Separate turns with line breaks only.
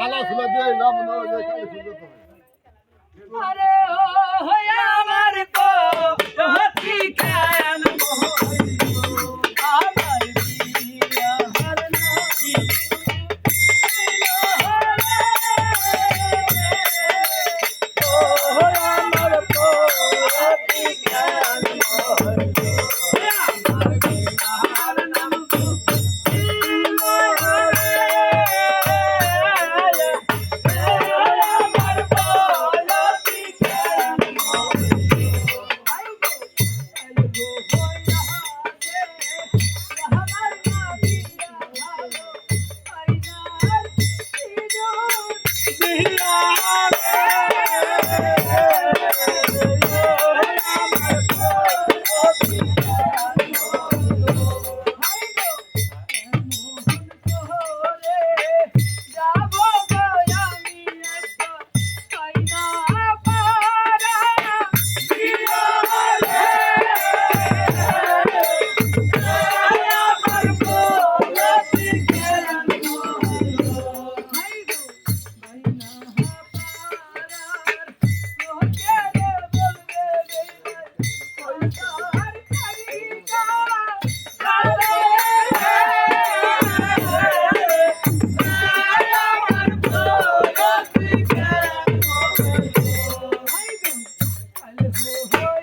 কালা ফুলা দিয়ে না মনে হয়
Yeah. শুভ